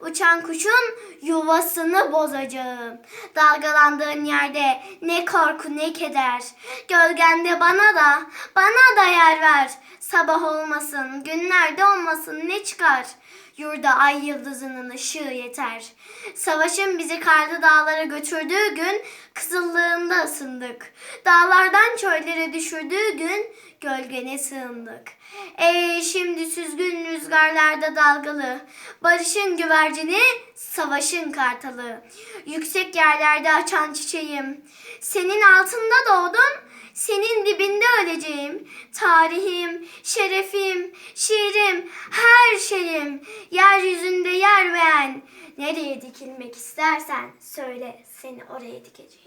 uçan kuşun yuvasını bozacağım. Dalgalandığın yerde ne korku ne keder. Gölgende bana da, bana da yer ver. Sabah olmasın, günlerde olmasın ne çıkar? Yurda ay yıldızının ışığı yeter. Savaşın bizi karlı dağlara götürdüğü gün kızıllığında ısındık. Dağlardan çöllere düşürdüğü gün gölgene sığındık. Ey şimdi süzgün rüzgarlarda dalgalı, barışın güvercini, savaşın kartalı. Yüksek yerlerde açan çiçeğim, senin altında doğdum, senin öleceğim. Tarihim, şerefim, şiirim, her şeyim. Yeryüzünde yer beğen. Nereye dikilmek istersen söyle seni oraya dikeceğim.